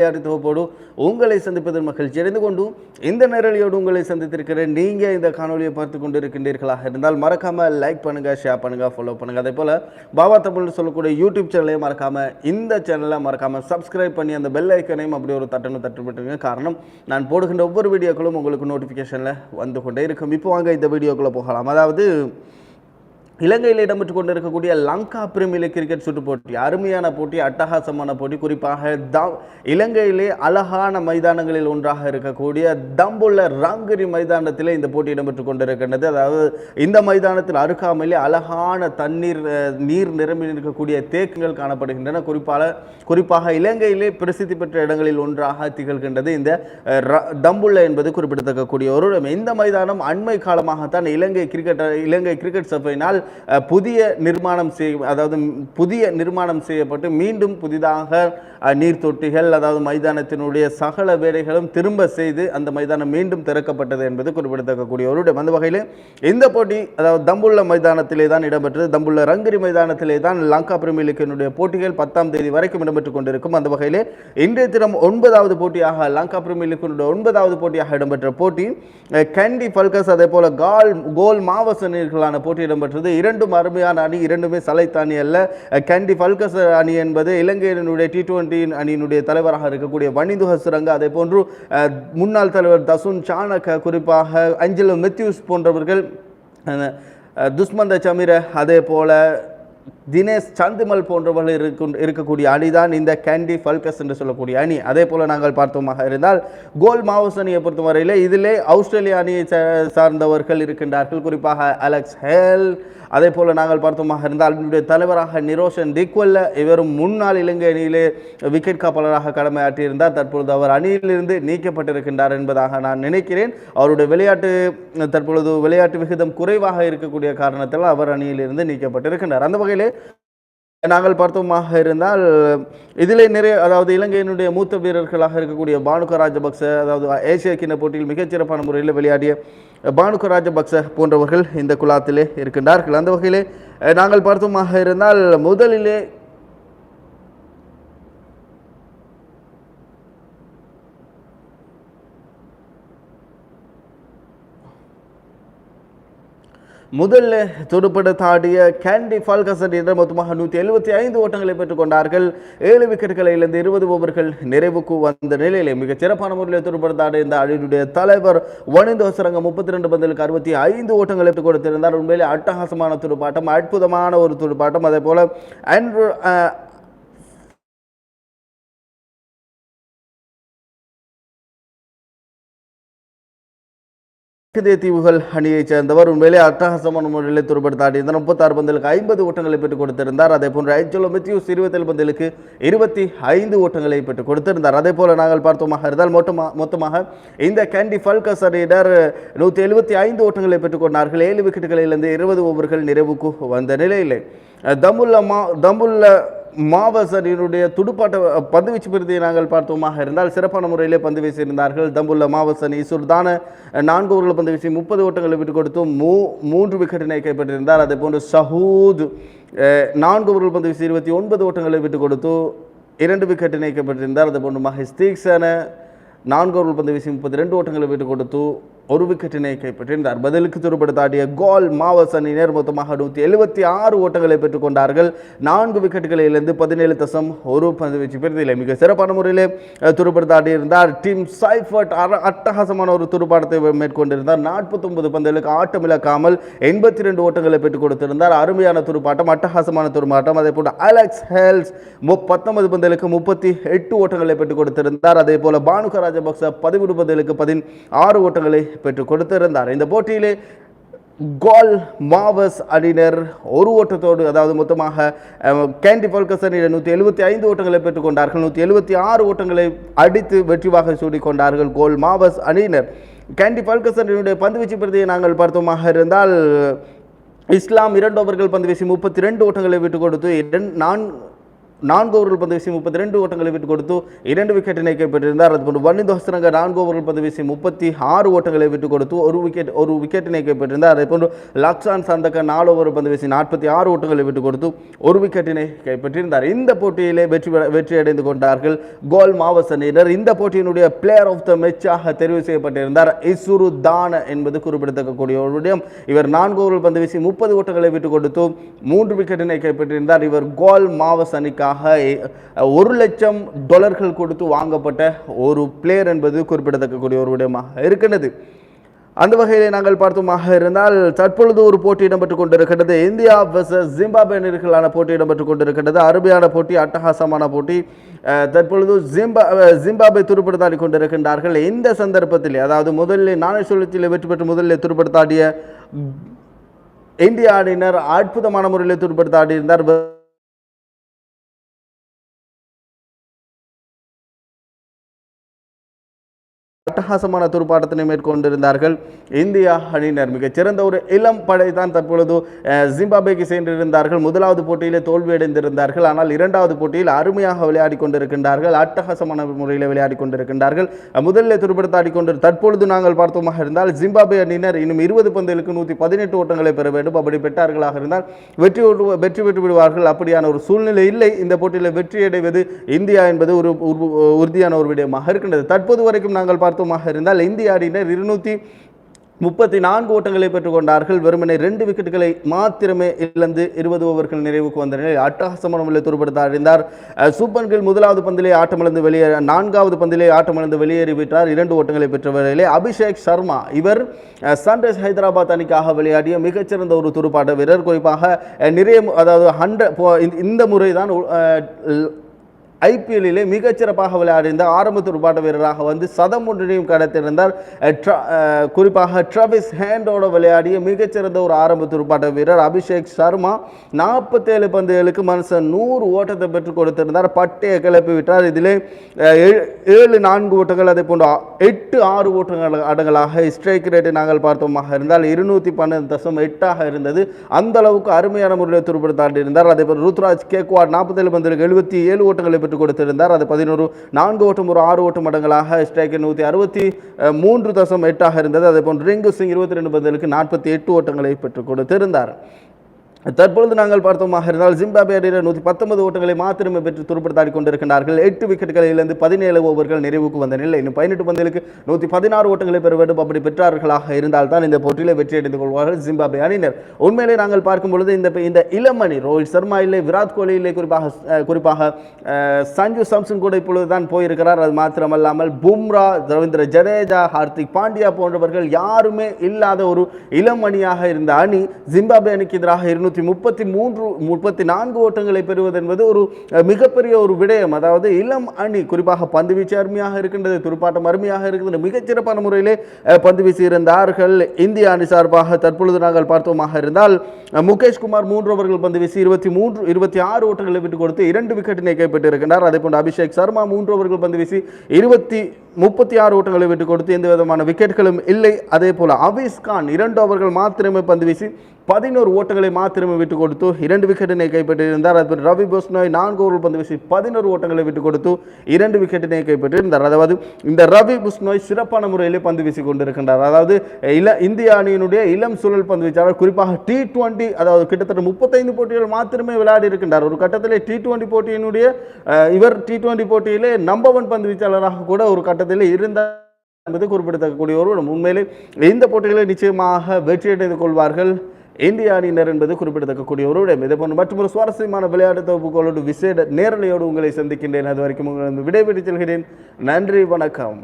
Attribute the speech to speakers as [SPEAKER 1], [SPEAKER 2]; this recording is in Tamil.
[SPEAKER 1] விளையாட்டு தொகுப்போடு உங்களை சந்திப்பதில் மகிழ்ச்சி அடைந்து கொண்டும் இந்த நேரலையோடு உங்களை சந்தித்திருக்கிறேன். நீங்கள் இந்த காணொலியை பார்த்து கொண்டு இருக்கின்றீர்களாக இருந்தால் மறக்காமல் லைக் பண்ணுங்கள் ஷேர் பண்ணுங்கள் ஃபாலோ பண்ணுங்கள் அதே போல் பாபா தமிழ்னு சொல்லக்கூடிய யூடியூப் சேனலையும் மறக்காமல் இந்த சேனலை மறக்காமல் சப்ஸ்கிரைப் பண்ணி அந்த பெல் ஐக்கனையும் அப்படி ஒரு தட்டணும் தட்டுப்பட்டுருங்க காரணம் நான் போடுகின்ற ஒவ்வொரு வீடியோக்களும் உங்களுக்கு நோட்டிஃபிகேஷனில் வந்து கொண்டே இருக்கும். இப்போ வாங்க இந்த வீடியோக்குள்ளே போகலாம். அதாவது இலங்கையில் இடம்பெற்று கொண்டிருக்கக்கூடிய லங்கா பிரீமியர் லீக் கிரிக்கெட் சுற்று போட்டி அருமையான போட்டி அட்டகாசமான போட்டி. குறிப்பாக த இலங்கையிலே அழகான மைதானங்களில் ஒன்றாக இருக்கக்கூடிய தம்புள்ள ராங்கரி மைதானத்திலே இந்த போட்டி இடம்பெற்று கொண்டிருக்கின்றது. அதாவது இந்த மைதானத்தில் அருகாமையிலே அழகான தண்ணீர் நீர் நிரம்பி இருக்கக்கூடிய தேக்கங்கள் காணப்படுகின்றன. குறிப்பாக குறிப்பாக இலங்கையிலே பிரசித்தி பெற்ற இடங்களில் ஒன்றாக திகழ்கின்றது இந்த ர- தம்புள்ள என்பது குறிப்பிடத்தக்கக்கூடிய ஒரு இந்த மைதானம் அண்மை காலமாகத்தான் இலங்கை கிரிக்கெட் இலங்கை கிரிக்கெட் சபையினால் புதிய நிர்மாணம் செய் அதாவது புதிய நிர்மாணம் செய்யப்பட்டு மீண்டும் புதிதாக நீர்த்தொட்டிகள் நீர் தொட்டிகள் அதாவது மைதானத்தினுடைய சகல வேலைகளும் திரும்ப செய்து அந்த மைதானம் மீண்டும் திறக்கப்பட்டது என்பது குறிப்பிடத்தக்கக்கூடிய ஒரு இடம் அந்த வகையில். இந்த போட்டி அதாவது தம்புள்ள மைதானத்திலே தான் இடம்பெற்றது. தம்புள்ள ரங்கிரி மைதானத்திலே தான் லங்கா பிரீமியர் லீக்கினுடைய போட்டிகள் பத்தாம் தேதி வரைக்கும் இடம்பெற்றுக் கொண்டிருக்கும். அந்த வகையிலே இன்றைய தினம் ஒன்பதாவது போட்டியாக லங்கா பிரீமியர் லீக்கினுடைய ஒன்பதாவது போட்டியாக இடம்பெற்ற போட்டி கண்டி பல்கஸ் அதே போல கால் கோல் மாவசனிகளான போட்டி இடம்பெற்றது. இரண்டும் அருமையான அணி இரண்டுமே சலைத்த அணி அல்ல கேண்டி பல்கஸ் அணி என்பது இலங்கையினுடைய டி டுவெண்டி அணியினுடைய தலைவராக இருக்கக்கூடிய வனிது ஹசுரங்க. அதே போன்று முன்னாள் தலைவர் தசுன் சாணக்க குறிப்பாக அஞ்சலோ மெத்யூஸ் போன்றவர்கள் துஷ்மந்த சமிர அதே போல தினேஷ் சந்துமல் போன்றவர்கள் இருக்கும் இருக்கக்கூடிய அணிதான் இந்த கேண்டி ஃபல்கஸ் என்று சொல்லக்கூடிய அணி. அதே போல் நாங்கள் பார்த்தோமாக இருந்தால் கோல் மாவுஸ் அணியை பொறுத்தவரையிலே இதிலே ஆஸ்திரேலிய அணியை சார்ந்தவர்கள் இருக்கின்றார்கள். குறிப்பாக அலெக்ஸ் ஹேல் அதே போல் நாங்கள் பார்த்தோமாக இருந்தால் அதனுடைய தலைவராக நிரோஷன் திக்வல்ல இவரும் முன்னாள் இலங்கை அணியிலே விக்கெட் காப்பாளராக கடமையாற்றியிருந்தார். தற்பொழுது அவர் அணியிலிருந்து நீக்கப்பட்டிருக்கின்றார் என்பதாக நான் நினைக்கிறேன். அவருடைய விளையாட்டு தற்பொழுது விளையாட்டு விகிதம் குறைவாக இருக்கக்கூடிய காரணத்தால் அவர் அணியிலிருந்து நீக்கப்பட்டிருக்கின்றார். அந்த வகையிலே நாங்கள் பார்த்தோமாக இருந்தால் இதிலே நிறைய அதாவது இலங்கையினுடைய மூத்த வீரர்களாக இருக்கக்கூடிய பானுக ராஜபக்ச அதாவது ஏசிய கிண்ண போட்டியில் மிகச்சிறப்பான முறையில் விளையாடிய பானுக ராஜபக்ச போன்றவர்கள் இந்த குலாத்திலே இருக்கின்றார்கள். அந்த வகையிலே நாங்கள் பார்த்தோமாக இருந்தால் முதலிலே முதல்ல துடுப்படுத்தாடிய கேண்டி ஃபால்கசன் என்ற மொத்தமாக நூற்றி எழுபத்தி ஐந்து ஓட்டங்களை பெற்றுக்கொண்டார்கள். ஏழு விக்கெட்டுகளை இழந்து இருபது ஓவர்கள் நிறைவுக்கு வந்த நிலையிலே மிகச் சிறப்பான முறையில் துடுப்படுத்தாடிய இந்த அணியினுடைய தலைவர் வனிந்து ஹசரங்க முப்பத்தி ரெண்டு பந்தலுக்கு அறுபத்தி ஐந்து ஓட்டங்களை பெற்றுக் கொடுத்திருந்தார். உண்மையிலே அட்டகாசமான துடுப்பாட்டம் அற்புதமான ஒரு துடுப்பாட்டம். அதே போல ஆண்ட்ரூ கிதே தீவுகள் அணியைச் சேர்ந்தவர். உண்மையிலே அட்டகாசமான முறையில் துருப்படுத்தாடியிருந்தார் முப்பத்தாறு பந்தலுக்கு ஐம்பது ஓட்டங்களை பெற்றுக் கொடுத்திருந்தார். அதே போன்று ஐச்சலோ மெத்யூஸ் இருபத்தேழு பந்தலுக்கு இருபத்தி ஐந்து ஓட்டங்களை பெற்றுக் கொடுத்திருந்தார். அதே போல நாங்கள் பார்த்தோமாக இருந்தால் மொத்தமாக மொத்தமாக இந்த கேண்டி ஃபல்கஸ் அணியினர் நூற்றி எழுபத்தி ஐந்து ஓட்டங்களை பெற்றுக் கொண்டார்கள். ஏழு விக்கெட்டுகளிலிருந்து இருபது ஓவர்கள் நிறைவுக்கு வந்த நிலையில். தமுல்ல மா தம்புல்ல துடுப்பாட்ட பந்து வீச்சு பிரிதியை நாங்கள் பார்த்தோமாக இருந்தால் சிறப்பான முறையிலே பந்து வீசியிருந்தார்கள். தம்புள்ள மாவசன் அணி சுர்தான நான்கு ஓவர்கள் பந்து வீசி முப்பது ஓட்டங்களை விட்டுக் கொடுத்து மூ மூன்று விக்கெட்டினை கைப்பற்றியிருந்தார். அதே போன்று சஹூத் நான்கு ஓவர்கள் பந்து வீசி இருபத்தி ஒன்பது ஓட்டங்களை விட்டுக் கொடுத்து இரண்டு விக்கெட்டினை கைப்பற்றியிருந்தார். அதே போன்று மஹேஷ் நான்கு ஓவர்கள் பந்து வீசி முப்பத்தி ரெண்டு ஓட்டங்களை விட்டுக் கொடுத்து ஒரு விக்கெட்டினை கைப்பற்றியிருந்தார் பதிலுக்கு துருப்படுத்தாடிய கோல் மாவஸ் அணியினர் மொத்தமாக நூற்றி எழுபத்தி ஆறு ஓட்டங்களை பெற்றுக் கொண்டார்கள் நான்கு விக்கெட்டுகளிலிருந்து பதினேழு தசம் ஒரு பந்து வீச்சு பெறுதில்லை மிக சிறப்பான முறையிலே துருப்படுத்தாடியிருந்தார் இருந்தார் டீம் சைஃபர்ட் அட்டகாசமான ஒரு துருப்பாட்டத்தை மேற்கொண்டிருந்தார் நாற்பத்தொன்பது பந்துகளுக்கு ஆட்டம் இழக்காமல் எண்பத்தி ரெண்டு ஓட்டங்களை பெற்றுக் கொடுத்திருந்தார் அருமையான துடுப்பாட்டம் அட்டகாசமான துருப்பாட்டம் அதே போன்று அலெக்ஸ் ஹெல்ஸ் மு- பத்தொன்பது பந்துகளுக்கு முப்பத்தி எட்டு ஓட்டங்களை பெற்றுக் கொடுத்திருந்தார் அதே போல பானுக ராஜபக்ச பதிமூணு பந்துகளுக்கு பதின் ஆறு ஓட்டங்களை பெற்றுக் கொடுத்திருந்தார். இந்த போட்டியிலே கோல் மாவஸ் அணியினர் ஒரு ஓட்டத்தோடு அதாவது மொத்தமாக கேண்டி பல்கஸ் அணியினர் நூற்றி எழுபத்தி ஐந்து ஓட்டங்களை பெற்றுக்கொண்டார்கள் நூற்றி எழுபத்தி ஆறு ஓட்டங்களை அடித்து வெற்றிவாக சூடிக்கொண்டார்கள் கோல் மாவஸ் அணியினர். கேண்டி பல்கஸ் அணியினுடைய பந்துவீச்சு பிரதியை நாங்கள் பார்த்தோமாக இருந்தால் இஸ்லாம் இரண்டு ஓவர்கள் பந்து வீசி முப்பத்தி ரெண்டு ஓட்டங்களை விட்டுக் கொடுத்து நான் நான்கு ஓவர்கள் பந்து வீசி முப்பத்தி ரெண்டு ஓட்டங்களை விட்டு கொடுத்து இரண்டு விக்கெட்டினை கைப்பற்றியிருந்தார் அதுபோன்று வன்னிந்த ஹசரங்க நான்கு ஓவர்கள் பந்து வீசி முப்பத்தி ஆறு ஓட்டங்களை விட்டு கொடுத்து ஒரு விக்கெட் ஒரு விக்கெட்டினை கைப்பற்றியிருந்தார் அதே போன்று லக்ஷான் சந்தக்க நாலு ஓவர் பந்து வீசி நாற்பத்தி ஆறு ஓட்டங்களை விட்டு கொடுத்து ஒரு விக்கெட்டினை கைப்பற்றியிருந்தார் இந்த போட்டியிலே வெற்றி வெற்றி அடைந்து கொண்டார்கள் கோல் மாவஸ் அணியினர் இந்த போட்டியினுடைய பிளேயர் ஆஃப் த மெச்சாக தெரிவு செய்யப்பட்டிருந்தார். இசுரு தான என்பது குறிப்பிடத்தக்கக்கூடிய ஒரு விடயம். இவர் நான்கு ஓவர்கள் பந்து வீசி முப்பது ஓட்டங்களை விட்டு கொடுத்து மூன்று விக்கெட்டினை கைப்பற்றியிருந்தார் இவர் கோல் மாவஸ் அணிக்காக எ- ஒரு லட்சம் டாலர்கள் கொடுத்து வாங்கப்பட்ட ஒரு பிளேயர் என்பது குறிப்பிடத்தக்கக்கூடிய ஒரு விடயமாக இருக்கிறது அந்த வகையில் நாங்கள் பார்த்தோமாக இருந்தால் தற்பொழுது ஒரு போட்டி இடம்பெற்றுக் கொண்டிருக்கின்றது. இந்தியா வெர்சஸ் ஜிம்பாபே அணிகளான போட்டி இடம்பெற்றுக் கொண்டிருக்கின்றது. அருமையான போட்டி அட்டகாசமான போட்டி. தற்பொழுது ஜிம்பா ஜிம்பாபே துருப்படுத்தாடி கொண்டிருக்கின்றார்கள். இந்த சந்தர்ப்பத்தில் அதாவது முதலில் நாணய சுழற்சியில் வெற்றி பெற்று முதலில் துருப்படுத்தாடிய இந்திய அணியினர் அற்புதமான முறையில் துருப்படுத்தாடி அட்டகாசமான துடுப்பாட்டத்தினை மேற்கொண்டிருந்தார்கள். இந்தியா அணியினர் மிகச்சிறந்த ஒரு இளம் படை தான் தற்பொழுது ஜிம்பாபேக்கு சென்றிருந்தார்கள். முதலாவது போட்டியிலே தோல்வியடைந்திருந்தார்கள். ஆனால் இரண்டாவது போட்டியில் அருமையாக விளையாடி கொண்டிருக்கின்றார்கள். அட்டகாசமான முறையில் விளையாடி கொண்டிருக்கின்றார்கள். முதலில் துடுப்படுத்தாடி கொண்டு தற்பொழுது நாங்கள் பார்த்தோமாக இருந்தால் ஜிம்பாபே அணியினர் இன்னும் இருபது பந்துகளுக்கு நூற்றி பதினெட்டு ஓட்டங்களை பெற வேண்டும். அப்படி பெற்றார்களாக இருந்தால் வெற்றி வெற்றி பெற்று விடுவார்கள். அப்படியான ஒரு சூழ்நிலை இல்லை. இந்த போட்டியில் வெற்றி அடைவது இந்தியா என்பது ஒரு உரு- உறுதியான ஒரு விடயமாக இருக்கின்றது. தற்போது வரைக்கும் நாங்கள் சமத்துவமாக இருந்தால் இந்திய அணியினர் இருநூற்றி முப்பத்தி நான்கு ஓட்டங்களை பெற்றுக்கொண்டார்கள். வெறுமனே ரெண்டு விக்கெட்டுகளை மாத்திரமே இழந்து இருபது ஓவர்கள் நிறைவுக்கு வந்த நிலையில் அட்டகாசமான முறையில் துருப்படுத்த அறிந்தார். சூப்பன்கில் முதலாவது பந்திலே ஆட்டமிழந்து வெளியே நான்காவது பந்திலே ஆட்டமிழந்து வெளியேறிவிட்டார் இரண்டு ஓட்டங்களை பெற்ற வேளையிலே அபிஷேக் சர்மா. இவர் சன்ரைஸ் ஹைதராபாத் அணிக்காக விளையாடிய மிகச்சிறந்த ஒரு துடுப்பாட்ட வீரர். குறிப்பாக நிறைய அதாவது ஹண்ட்ரட் இந்த முறை தான் ஐபிஎல்லிலே மிகச்சிறப்பாக விளையாடியிருந்த ஆரம்ப துடுப்பாட்ட வீரராக வந்து சதம் ஒன்றினையும் கடத்திருந்தார் குறிப்பாக ட்ரவிஸ் ஹேண்டோட விளையாடிய மிகச்சிறந்த ஒரு ஆரம்ப துடுப்பாட்ட வீரர் அபிஷேக் சர்மா நாற்பத்தேழு பந்துகளுக்கு மனுஷன் நூறு ஓட்டத்தை பெற்றுக் கொடுத்திருந்தார். பட்டையை கிளப்பி விட்டார். இதிலே ஏழு- நான்கு ஓட்டங்கள் அதே போன்று எட்டு ஆறு ஓட்டங்கள் அடங்கலாக ஸ்ட்ரைக் ரேட்டை நாங்கள் பார்த்தோமாக இருந்தால் இருநூற்றி பன்னெண்டு தசம் எட்டாக இருந்தது. அந்த அளவுக்கு அருமையான முறையில் துடுப்படுத்தாடி இருந்தார் அதே போல் ருத்ராஜ் கேக்வாட் நாற்பத்தேழு பந்துகளுக்கு எழுபத்தி ஏழு ஓட்டங்களை பெற்றுக் கொடுத்திருந்தார். அது பதினோரு நான்கு ஓட்டம் ஒரு ஆறு ஓட்டம் மடங்களாக ஸ்ட்ரைக் நூற்றி அறுபத்தி மூன்று தசம் எட்டாக இருந்தது. அதே போன்று ரிங்கு சிங் இருபத்தி ரெண்டு பந்தலுக்கு நாற்பத்தி எட்டு ஓட்டங்களை பெற்றுக் கொடுத்திருந்தார். தற்பொழுது நாங்கள் பார்த்தோமாக இருந்தால் ஜிம்பாபே அணியினர் நூற்றி பத்தொன்பது ஓட்டங்களை மாத்திரமே பெற்று துருப்படுத்தாடி கொண்டிருக்கிறார்கள் எட்டு விக்கெட்டுகளை இழந்து பதினேழு ஓவர்கள் நிறைவுக்கு வந்த நிலை. இன்னும் பதினெட்டு பந்துகளுக்கு நூற்றி பதினாறு ஓட்டங்களை பெற வேண்டும் அப்படி பெற்றார்களாக இருந்தால் தான் இந்த போட்டியில் வெற்றியடைந்து கொள்வார்கள் ஜிம்பாபே அணியினர். உண்மையிலே நாங்கள் பார்க்கும் பொழுது இந்த இந்த இளமணி ரோஹித் சர்மா இல்லை விராட் கோலி இல்லை குறிப்பாக குறிப்பாக சஞ்சு சாம்சன் கூட இப்பொழுது தான் போயிருக்கிறார். அது மாத்திரமல்லாமல் பும்ரா ரவீந்திர ஜடேஜா ஹார்திக் பாண்டியா போன்றவர்கள் யாருமே இல்லாத ஒரு இளம் அணியாக இருந்த அணி ஜிம்பாப்வே அணிக்கு எதிராக இருநூற்றி முப்பத்தி மூன்று முப்பத்தி நான்கு ஓட்டங்களை பெறுவது என்பது ஒரு மிகப்பெரிய ஒரு விடயம். அதாவது இளம் அணி குறிப்பாக பந்து வீச்சு அருமையாக இருக்கின்றது துடுப்பாட்டம் அருமையாக இருக்கின்றது மிகச்சிறப்பான முறையிலே பந்து வீசியிருந்தார்கள் இந்திய அணி சார்பாக தற்பொழுது நாங்கள் பார்த்தோமாக இருந்தால் முகேஷ்குமார் மூன்று ஓவர்கள் பந்து வீசி இருபத்தி மூன்று இருபத்தி ஆறு ஓட்டங்களை விட்டுக் கொடுத்து இரண்டு விக்கெட்டினை கைப்பற்றியிருக்கிறார் அதே போன்று அபிஷேக் சர்மா மூன்று ஓவர்கள் பந்து வீசி இருபத்தி முப்பத்தி ஆறு ஓட்டங்களை விட்டு கொடுத்து எந்த விதமான விக்கெட்டுகளும் இல்லை. அதே போல் அபீஸ் கான் இரண்டு ஓவர்கள் மாத்திரமே பந்து வீசி பதினோரு ஓட்டங்களை மாத்திரமே விட்டு கொடுத்து இரண்டு விக்கெட்டினை கைப்பற்றியிருந்தார். அதுபோல் ரவி போஸ்னோய் நான்கு ஓவர்கள் பந்து வீசி பதினோரு ஓட்டங்களை விட்டுக் கொடுத்து இரண்டு விக்கெட்டினை கைப்பற்றியிருந்தார். அதாவது இந்த ரவி புஸ்னோய் சிறப்பான முறையிலே பந்து வீசி கொண்டிருக்கின்றார். அதாவது இள இந்திய அணியினுடைய இளம் சூழல் பந்து வீச்சாளர் குறிப்பாக டி டுவெண்ட்டி அதாவது கிட்டத்தட்ட முப்பத்தைந்து போட்டிகள் மாத்திரமே விளையாடி இருக்கின்றார். ஒரு கட்டத்திலே டி டுவெண்ட்டி போட்டியினுடைய இவர் டி டுவெண்ட்டி போட்டியிலே நம்பர் ஒன் பந்து வீச்சாளராக கூட ஒரு கட்ட ஆட்டத்தில் இருந்தால் என்பது குறிப்பிடத்தக்கக்கூடிய ஒரு உண்மையிலே இந்த போட்டிகளை நிச்சயமாக வெற்றியடைந்து கொள்வார்கள். இந்திய அணியினர் என்பது குறிப்பிடத்தக்கக்கூடிய ஒரு விடயம் இதே போன்ற மற்றும் ஒரு சுவாரஸ்யமான விளையாட்டு தொகுப்புகளோடு விசேட நேரலையோடு உங்களை சந்திக்கின்றேன். அது வரைக்கும் உங்களிடம் விடைபெற்று செல்கிறேன். நன்றி வணக்கம்.